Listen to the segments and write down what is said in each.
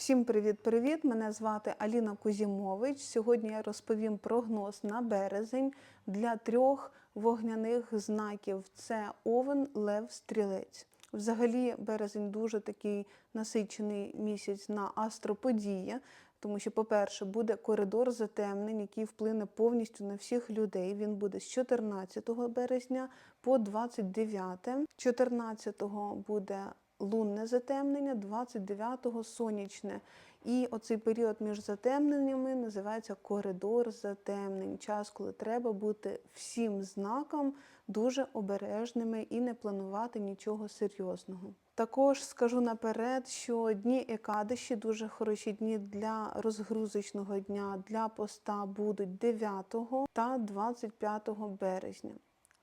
Всім привіт-привіт! Мене звати Аліна Кузімович. Сьогодні я розповім прогноз на березень для трьох вогняних знаків: це Овен, Лев, Стрілець. Взагалі, березень дуже такий насичений місяць на астроподії, тому що, по-перше, буде коридор затемнень, який вплине повністю на всіх людей. Він буде з 14 березня по 29. 14-го буде лунне затемнення, 29-го сонячне. І оцей період між затемненнями називається коридор затемнень. Час, коли треба бути всім знакам дуже обережними і не планувати нічого серйозного. Також скажу наперед, що дні Екадиші дуже хороші дні для розгрузочного дня, для поста будуть 9 та 25 березня.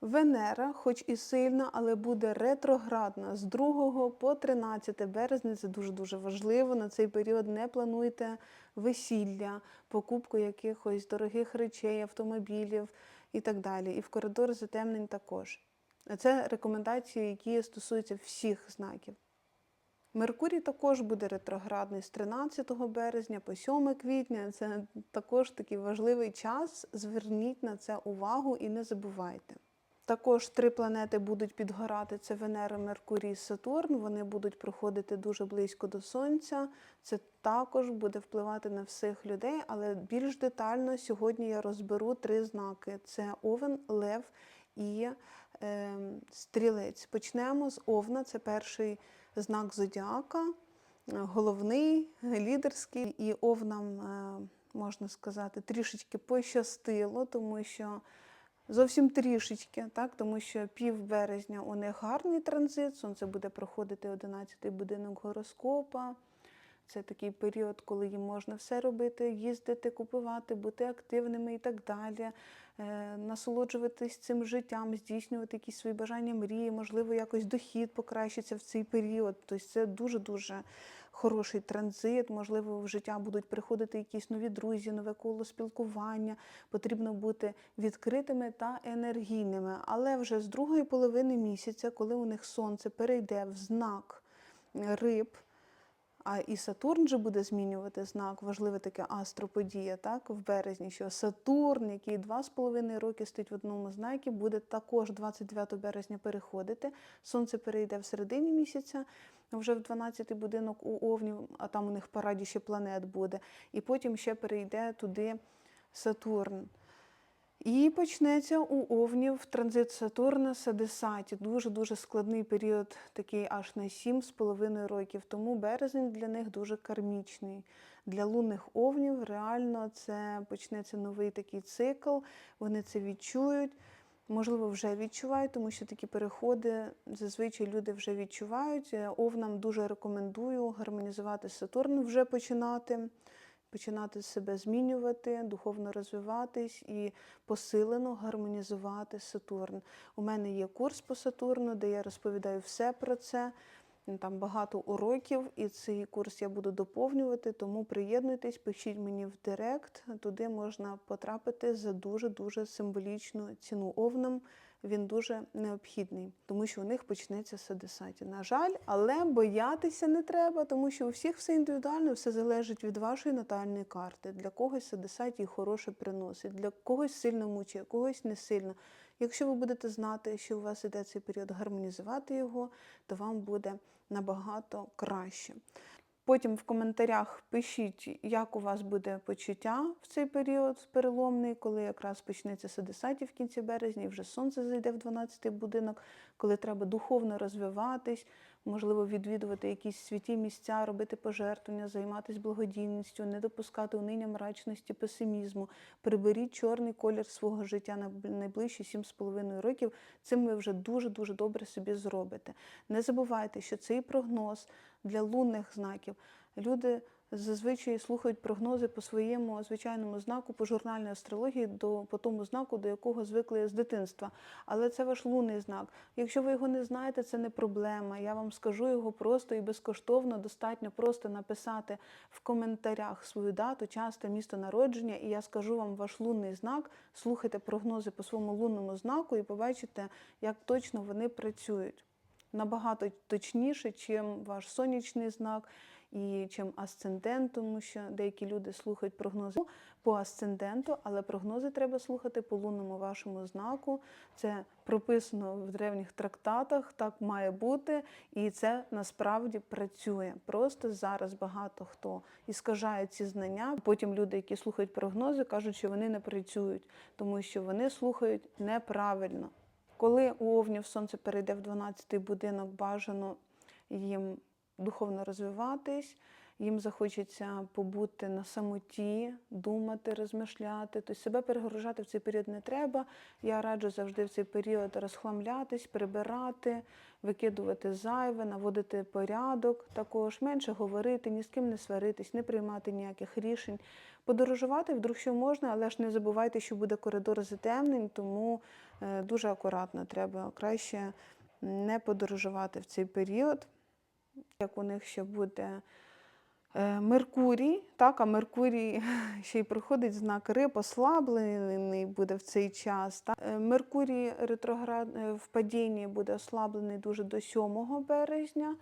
Венера, хоч і сильна, але буде ретроградна з 2 по 13 березня. Це дуже дуже важливо. На цей період не плануйте весілля, покупку якихось дорогих речей, автомобілів і так далі. І в коридор затемнень також. Це рекомендації, які стосуються всіх знаків. Меркурій також буде ретроградний з 13 березня по 7 квітня. Це також такий важливий час. Зверніть на це увагу і не забувайте. Також три планети будуть підгорати: це Венера, Меркурій, Сатурн. Вони будуть проходити дуже близько до Сонця. Це також буде впливати на всіх людей, але більш детально сьогодні я розберу три знаки: це Овен, Лев і е, Стрілець. Почнемо з Овна, це перший знак зодіака, головний, лідерський. І Овнам, е, можна сказати, трішечки пощастило, тому що. Зовсім трішечки, так, тому що пів березня у них гарний транзит, сонце буде проходити 11-й будинок гороскопа. Це такий період, коли їм можна все робити, їздити, купувати, бути активними і так далі, е, насолоджуватись цим життям, здійснювати якісь свої бажання, мрії, можливо, якось дохід покращиться в цей період. Тобто це дуже-дуже хороший транзит, можливо, в життя будуть приходити якісь нові друзі, нове коло спілкування. Потрібно бути відкритими та енергійними. Але вже з другої половини місяця, коли у них сонце перейде в знак риб. А і Сатурн же буде змінювати знак, важливе таке астроподія, так, в березні, що Сатурн, який два з половиною роки стоїть в одному знакі, буде також 29 березня переходити. Сонце перейде в середині місяця, вже в 12-й будинок у Овнів, а там у них параді ще планет буде. І потім ще перейде туди Сатурн. І почнеться у Овнів транзит Сатурна Садесаті. Дуже-дуже складний період, такий аж на 7,5 років. Тому березень для них дуже кармічний. Для лунних овнів реально це почнеться новий такий цикл. Вони це відчують. Можливо, вже відчувають, тому що такі переходи зазвичай люди вже відчувають. Овнам дуже рекомендую гармонізувати Сатурн, вже починати починати себе змінювати, духовно розвиватись і посилено гармонізувати Сатурн. У мене є курс по Сатурну, де я розповідаю все про це. Там багато уроків, і цей курс я буду доповнювати, тому приєднуйтесь, пишіть мені в Директ. Туди можна потрапити за дуже-дуже символічну ціну овнам. Він дуже необхідний, тому що у них почнеться садисаті. На жаль, але боятися не треба, тому що у всіх все індивідуально, все залежить від вашої натальної карти. Для когось садисаті хороше приносить, для когось сильно мучає, когось не сильно. Якщо ви будете знати, що у вас іде цей період гармонізувати його, то вам буде набагато краще. Потім в коментарях пишіть, як у вас буде почуття в цей період переломний, коли якраз почнеться Садисаті в кінці березня, і вже сонце зайде в 12-й будинок, коли треба духовно розвиватись, можливо, відвідувати якісь святі місця, робити пожертвування, займатися благодійністю, не допускати униня мрачності, песимізму. Приберіть чорний колір свого життя на найближчі 7,5 років. Цим ви вже дуже-дуже добре собі зробите. Не забувайте, що цей прогноз для лунних знаків люди зазвичай слухають прогнози по своєму звичайному знаку, по журнальній астрології, до, по тому знаку, до якого звикли з дитинства. Але це ваш лунний знак. Якщо ви його не знаєте, це не проблема. Я вам скажу його просто і безкоштовно, достатньо просто написати в коментарях свою дату, час та місто народження, і я скажу вам ваш лунний знак. Слухайте прогнози по своєму лунному знаку і побачите, як точно вони працюють. Набагато точніше, чим ваш сонячний знак, і чим асцендент, тому що деякі люди слухають прогнози по асценденту, але прогнози треба слухати по лунному вашому знаку. Це прописано в древніх трактатах, так має бути, і це насправді працює. Просто зараз багато хто іскажає ці знання. Потім люди, які слухають прогнози, кажуть, що вони не працюють, тому що вони слухають неправильно. Коли у Овнів сонце перейде в 12-й будинок, бажано їм духовно розвиватись, їм захочеться побути на самоті, думати, розмишляти. Тобто себе перегружати в цей період не треба. Я раджу завжди в цей період розхламлятись, прибирати, викидувати зайве, наводити порядок, також менше говорити, ні з ким не сваритись, не приймати ніяких рішень. Подорожувати вдруг що можна, але ж не забувайте, що буде коридор затемнень, тому е, дуже акуратно треба краще не подорожувати в цей період. Як у них ще буде е, Меркурій, так, а Меркурій ще й проходить знак риб, ослаблений буде в цей час. Так. Е, Меркурій ретроград е, в падінні буде ослаблений дуже до 7 березня.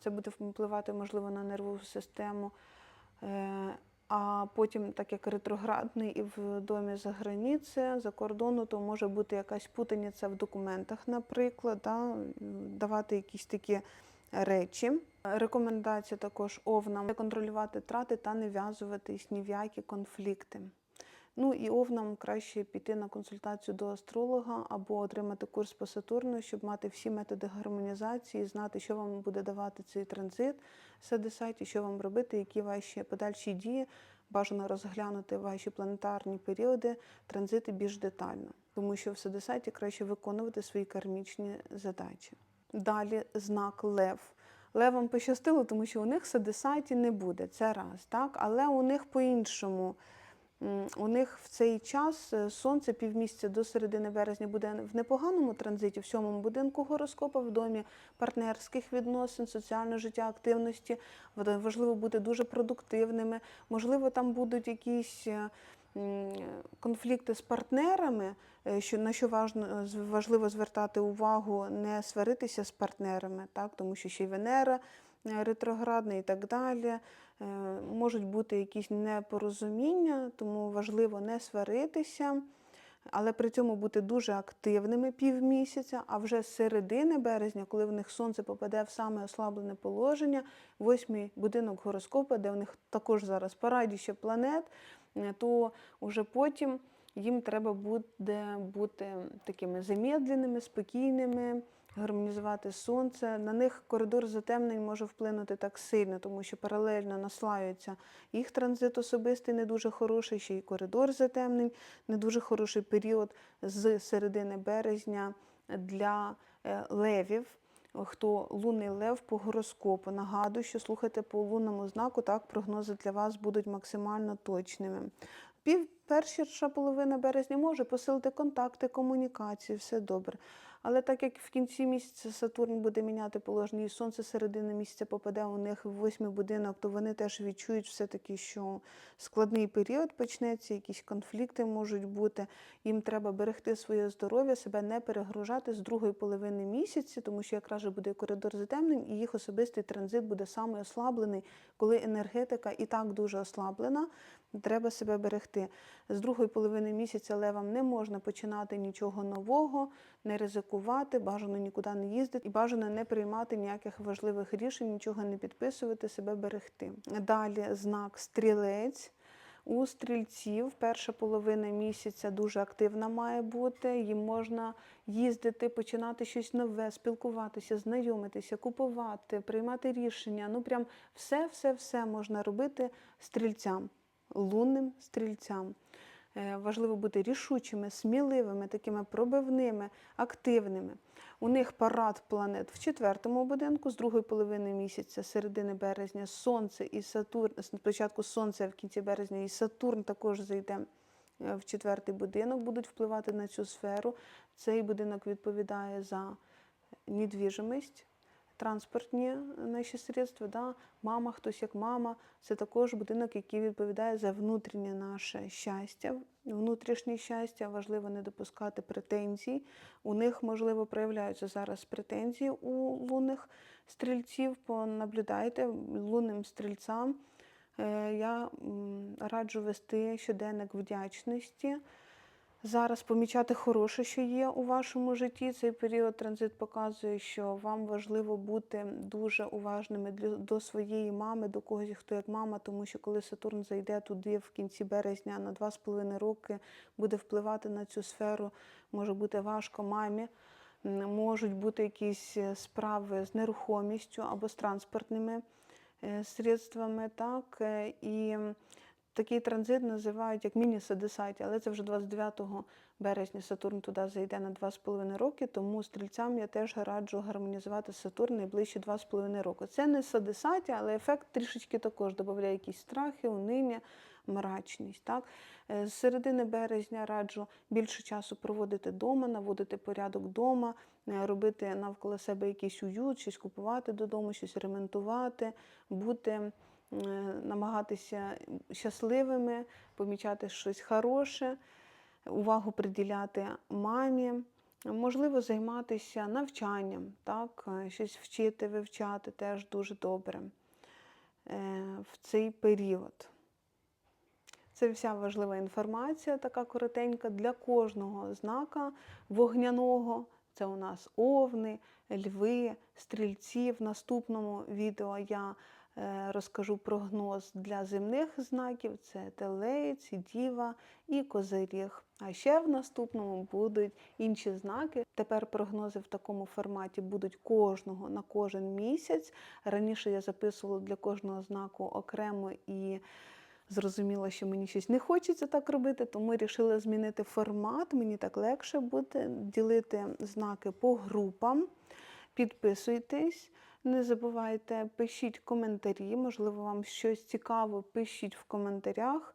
Це буде впливати, можливо, на нервову систему. А потім, так як ретроградний і в домі за границі, за кордону, то може бути якась путаниця в документах, наприклад, да, давати якісь такі речі. Рекомендація також овнам контролювати трати та не в'язуватись ні в які конфлікти. Ну і овнам краще піти на консультацію до астролога або отримати курс по Сатурну, щоб мати всі методи гармонізації, знати, що вам буде давати цей транзит Садесаті, що вам робити, які ваші подальші дії. Бажано розглянути ваші планетарні періоди, транзити більш детально, тому що в Садесаті краще виконувати свої кармічні задачі. Далі знак Лев. Левам пощастило, тому що у них Садесаті не буде, це раз, так? Але у них по-іншому. У них в цей час е, сонце півмісяця до середини березня буде в непоганому транзиті, в сьомому будинку гороскопа, в домі партнерських відносин, соціального життя, активності. Важливо бути дуже продуктивними. Можливо, там будуть якісь е, конфлікти з партнерами, е, що на що важно, важливо звертати увагу, не сваритися з партнерами, так? тому що ще й Венера е, ретроградна і так далі. Е, Можуть бути якісь непорозуміння, тому важливо не сваритися, але при цьому бути дуже активними півмісяця, а вже з середини березня, коли в них сонце попаде в саме ослаблене положення, восьмий будинок гороскопа, де в них також зараз парадіще планет, е, то вже потім їм треба буде бути такими замедленими, спокійними, гармонізувати сонце. На них коридор затемнень може вплинути так сильно, тому що паралельно наслаюється їх транзит особистий не дуже хороший, ще й коридор затемнень, не дуже хороший період з середини березня для е, левів. Хто лунний лев по гороскопу. Нагадую, що слухайте по лунному знаку, так прогнози для вас будуть максимально точними. Пів перша половина березня може посилити контакти, комунікації, все добре. Але так як в кінці місяця Сатурн буде міняти положення і сонце середини місяця попаде у них в восьмий будинок, то вони теж відчують все-таки, що складний період почнеться, якісь конфлікти можуть бути. Їм треба берегти своє здоров'я, себе не перегружати з другої половини місяця, тому що якраз буде коридор затемнень, і їх особистий транзит буде саме ослаблений, коли енергетика і так дуже ослаблена. Треба себе берегти. З другої половини місяця левам не можна починати нічого нового, не ризикувати, бажано нікуди не їздити і бажано не приймати ніяких важливих рішень, нічого не підписувати, себе берегти. Далі знак стрілець. У стрільців перша половина місяця дуже активна має бути. Їм можна їздити, починати щось нове, спілкуватися, знайомитися, купувати, приймати рішення. Ну прям все, все, все можна робити стрільцям, лунним стрільцям. Е, Важливо бути рішучими, сміливими, такими пробивними, активними. У них парад планет в четвертому будинку з другої половини місяця, середини березня, Сонце і Сатурн. Спочатку Сонце, в кінці березня і Сатурн також зайде е, в четвертий будинок, будуть впливати на цю сферу. Цей будинок відповідає за недвіжимість. Транспортні наші средства. Да? Мама, хтось як мама, це також будинок, який відповідає за внутрішнє наше щастя, внутрішнє щастя. Важливо не допускати претензій. У них, можливо, проявляються зараз претензії у лунних стрільців. Понаблюдайте лунним стрільцям. Е, Я раджу вести щоденник вдячності. Зараз помічати хороше, що є у вашому житті. Цей період транзит показує, що вам важливо бути дуже уважними до своєї мами, до когось, хто як мама, тому що коли Сатурн зайде туди в кінці березня на 2,5 роки, буде впливати на цю сферу, може бути важко мамі. Можуть бути якісь е, справи з нерухомістю або з транспортними е, средствами, так, е, і Такий транзит називають як міні-садисаті, але це вже 29 березня Сатурн туди зайде на 2,5 роки, тому стрільцям я теж раджу гармонізувати Сатурн найближчі 2,5 роки. Це не садисаті, але ефект трішечки також додає якісь страхи, униння, мрачність. Так? Е, З середини березня раджу більше часу проводити вдома, наводити порядок вдома, е, робити навколо себе якийсь уют, щось купувати додому, щось ремонтувати, бути намагатися щасливими, помічати щось хороше, увагу приділяти мамі, можливо, займатися навчанням, так? е, щось вчити, вивчати теж дуже добре е, в цей період. Це вся важлива інформація, така коротенька для кожного знака вогняного. Це у нас овни, льви, стрільці. В наступному відео я е, розкажу прогноз для земних знаків: це телець, діва і козиріг. А ще в наступному будуть інші знаки. Тепер прогнози в такому форматі будуть кожного на кожен місяць. Раніше я записувала для кожного знаку окремо і зрозуміла, що мені щось не хочеться так робити, тому вирішила змінити формат. Мені так легше буде ділити знаки по групам. Підписуйтесь, не забувайте, пишіть коментарі. Можливо, вам щось цікаво, пишіть в коментарях.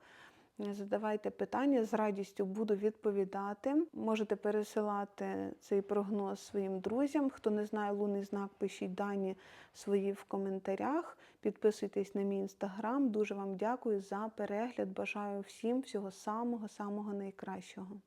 Задавайте питання, з радістю буду відповідати. Можете пересилати цей прогноз своїм друзям. Хто не знає лунний знак, пишіть дані свої в коментарях. Підписуйтесь на мій інстаграм. Дуже вам дякую за перегляд. Бажаю всім всього самого-самого найкращого.